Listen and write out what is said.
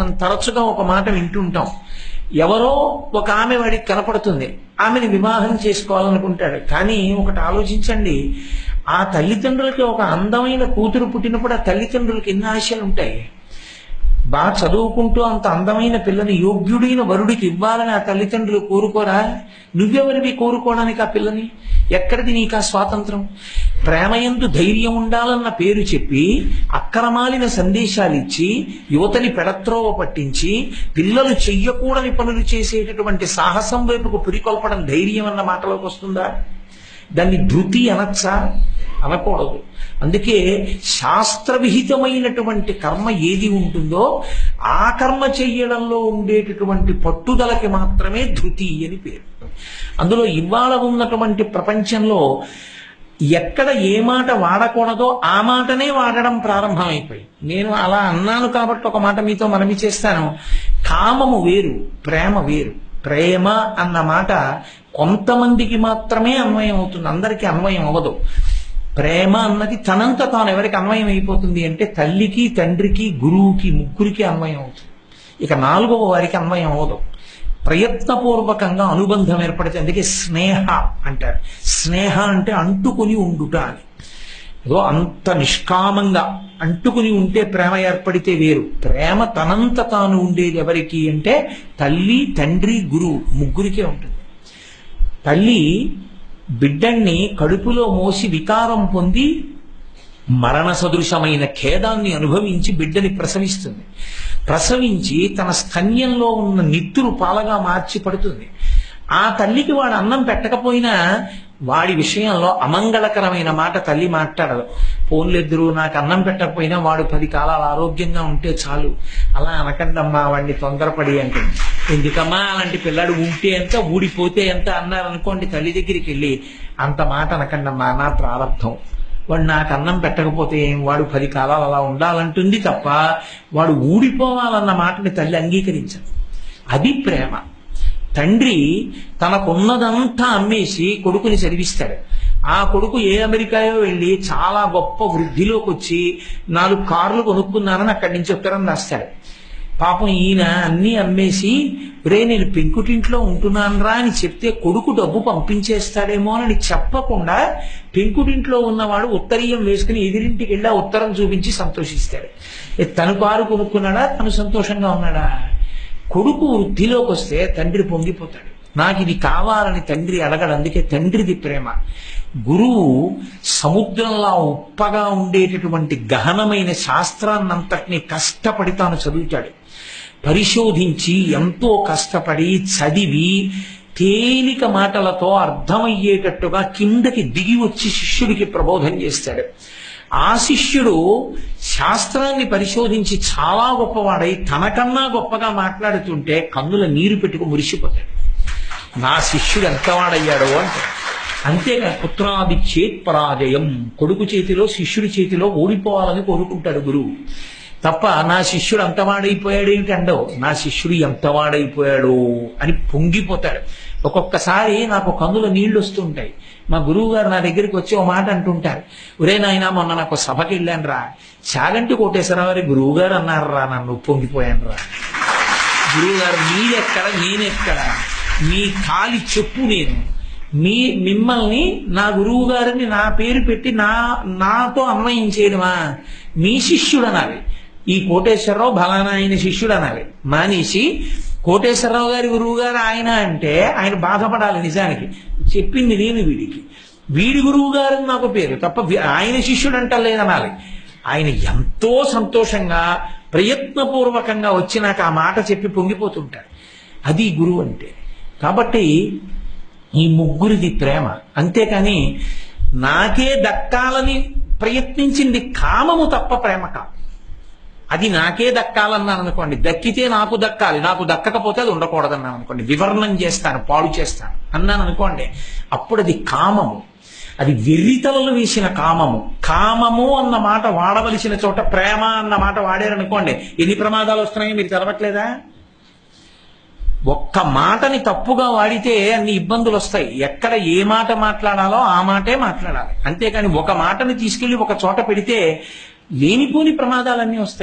మనం తరచుగా ఒక మాట వింటుంటాం. ఎవరో ఒక ఆమె వాడికి కనపడుతుంది. ఆమెని వివాహం చేసుకోవాలనుకుంటాడు. కానీ ఒకటి ఆలోచించండి. ఆ తల్లిదండ్రులకి ఒక అందమైన కూతురు పుట్టినప్పుడు ఆ తల్లిదండ్రులకి ఎన్ని ఆశలు ఉంటాయి? బాగా చదువుకుంటూ అంత అందమైన పిల్లని యోగ్యుడైన వరుడికి ఇవ్వాలని ఆ తల్లిదండ్రులు కోరుకోరా? నువ్వెవరివి కోరుకోవడానికి ఆ పిల్లని? ఎక్కడిది నీకు ఆ స్వాతంత్రం? ప్రేమయందు ధైర్యం ఉండాలన్న పేరు చెప్పి అక్రమాలిన సందేశాలు ఇచ్చి యువతని పెడత్రోవ పట్టించి పిల్లలు చెయ్యకూడని పనులు చేసేటటువంటి సాహసం వైపుకు పురికొల్పడం ధైర్యం అన్న మాటలోకి వస్తుందా? దాన్ని ధృతి అనొచ్చా? అనకూడదు. అందుకే శాస్త్రవిహితమైనటువంటి కర్మ ఏది ఉంటుందో ఆ కర్మ చెయ్యడంలో ఉండేటటువంటి పట్టుదలకి మాత్రమే ధృతి అని పేరు. అందులో ఇవాళ ఉన్నటువంటి ప్రపంచంలో ఎక్కడ ఏ మాట వాడకూడదో ఆ మాటనే వాడడం ప్రారంభమైపోయి నేను అలా అన్నాను కాబట్టి ఒక మాట మీతో మనవి చేస్తాను. కామము వేరు ప్రేమ వేరు. ప్రేమ అన్న మాట కొంతమందికి మాత్రమే అన్వయం అవుతుంది. అందరికీ అన్వయం అవ్వదు. ప్రేమ అన్నది తనంత తాను ఎవరికి అన్వయం అయిపోతుంది అంటే తల్లికి తండ్రికి గురువుకి ముగ్గురికి అన్వయం అవుతుంది. ఇక నాలుగవ వారికి అన్వయం అవ్వదు. ప్రయత్నపూర్వకంగా అనుబంధం ఏర్పడితే అందుకే స్నేహ అంటారు. స్నేహ అంటే అంటుకుని ఉండుట అని. ఏదో అంత నిష్కామంగా అంటుకుని ఉంటే ప్రేమ ఏర్పడితే వేరు. ప్రేమ తనంత తాను ఉండేది ఎవరికి అంటే తల్లి తండ్రి గురువు ముగ్గురికే ఉంటుంది. తల్లి బిడ్డన్ని కడుపులో మోసి వికారం పొంది మరణ సదృశమైన ఖేదాన్ని అనుభవించి బిడ్డని ప్రసవిస్తుంది. ప్రసవించి తన స్తన్యంలో ఉన్న నిత్తురు పాలగా మార్చి పడుతుంది. ఆ తల్లికి వాడు అన్నం పెట్టకపోయినా వాడి విషయంలో అమంగళకరమైన మాట తల్లి మాట్లాడదు. పోన్లెద్దరు నాకు అన్నం పెట్టకపోయినా వాడు పది కాలాలు ఆరోగ్యంగా ఉంటే చాలు. అలా అనకండమ్మా వాడిని తొందరపడి అంటుంది. ఎందుకమ్మా అలాంటి పిల్లాడు ఉంటే ఎంత ఊడిపోతే ఎంత అన్నారనుకోండి తల్లి దగ్గరికి వెళ్ళి అంత మాట అనకండమ్మా నా ప్రారంభం. వాడు నాకు అన్నం పెట్టకపోతే ఏం? వాడు పది కాలాలు అలా ఉండాలంటుంది తప్ప వాడు ఊడిపోవాలన్న మాటని తల్లి అంగీకరించదు. అది ప్రేమ. తండ్రి తనకున్నదంతా అమ్మేసి కొడుకుని చదివిస్తాడు. ఆ కొడుకు ఏ అమెరికాయో వెళ్ళి చాలా గొప్ప వృద్ధిలోకి వచ్చి నాలుగు కార్లు కొనుక్కున్నానని అక్కడి నుంచి ఉత్తరం రాస్తాడు. పాపం ఈయన అన్నీ అమ్మేసి రే నేను పెంకుటింట్లో ఉంటున్నానురా అని చెప్తే కొడుకు డబ్బు పంపించేస్తాడేమో అని చెప్పకుండా పెంకుటింట్లో ఉన్నవాడు ఉత్తరీయం వేసుకుని ఎదిరింటికి వెళ్ళి ఉత్తరం చూపించి సంతోషిస్తాడు. తను కారు కొనుక్కున్నాడా? తను సంతోషంగా ఉన్నాడా? కొడుకు వృద్ధిలోకి వస్తే తండ్రి పొంగిపోతాడు. నాకు ఇది కావాలని తండ్రి అడగడు అందుకే తండ్రిది ప్రేమ. గురువు సముద్రంలా ఉప్పగా ఉండేటటువంటి గహనమైన శాస్త్రాన్నంతటినీ కష్టపడి తాను చదువుతాడు. పరిశోధించి ఎంతో కష్టపడి చదివి తేలిక మాటలతో అర్థమయ్యేటట్టుగా కిందకి దిగి వచ్చి శిష్యుడికి ప్రబోధం చేస్తాడు. ఆ శిష్యుడు శాస్త్రాన్ని పరిశోధించి చాలా గొప్పవాడై తనకన్నా గొప్పగా మాట్లాడుతుంటే కన్నుల నీరు పెట్టుకు మురిసిపోతాడు. నా శిష్యుడు ఎంతవాడయ్యాడో అంటే అంతేగా పుత్రాది చేత్ పరాజయం. కొడుకు చేతిలో శిష్యుడి చేతిలో ఓడిపోవాలని కోరుకుంటాడు గురువు తప్ప నా శిష్యుడు అంతవాడైపోయాడు ఏమిటి అండవు నా శిష్యుడు ఎంతవాడైపోయాడు అని పొంగిపోతాడు. ఒక్కొక్కసారి నాకు కందులో నీళ్ళు వస్తుంటాయి. మా గురువు గారు నా దగ్గరికి వచ్చి ఓ మాట అంటుంటారు. ఒరే నాయన మొన్న నాకు సభకి వెళ్ళాను రా చాగంటి కోటేశ్వరరావు గురువు గారు అన్నారు రా నన్ను పొంగిపోయాను రా గురువు గారు మీరెక్కడ నేనెక్కడ? మీ కాలి చెప్పు నేను. మీ మిమ్మల్ని నా గురువు గారిని నా పేరు పెట్టి నా నాతో అన్వయం చేయడమా? మీ శిష్యుడు అనాలి ఈ కోటేశ్వరరావు బలానా ఆయన శిష్యుడు అనాలి మానేసి కోటేశ్వరరావు గారి గురువు గారు ఆయన అంటే ఆయన బాధపడాలి నిజానికి. చెప్పింది నేను వీడికి. వీడి గురువు గారు నాకు పేరు తప్ప ఆయన శిష్యుడు అంటలేదనాలి. ఆయన ఎంతో సంతోషంగా ప్రయత్నపూర్వకంగా వచ్చి నాకు ఆ మాట చెప్పి పొంగిపోతుంటాడు. అది గురువు అంటే. కాబట్టి ఈ ముగ్గురిది ప్రేమ. అంతేకాని నాకే దక్కాలని ప్రయత్నించింది కామము తప్ప ప్రేమ కాదు. అది నాకే దక్కాలన్నాను అనుకోండి దక్కితే నాకు దక్కాలి నాకు దక్కకపోతే అది ఉండకూడదన్నాను అనుకోండి వివరణం చేస్తాను పాడు చేస్తాను అన్నాను అనుకోండి అప్పుడు అది కామము. అది వెర్రితలలు వేసిన కామము. కామము అన్న మాట వాడవలసిన చోట ప్రేమ అన్న మాట వాడారనుకోండి ఎన్ని ప్రమాదాలు వస్తున్నాయో మీరు తెలవట్లేదా? ఒక్క మాటని తప్పుగా వాడితే అన్ని ఇబ్బందులు వస్తాయి. ఎక్కడ ఏ మాట మాట్లాడాలో ఆ మాటే మాట్లాడాలి. అంతేకాని ఒక మాటని తీసుకెళ్ళి ఒక చోట పెడితే లేనిపోని ప్రమాదాలన్నీ వస్తాయి.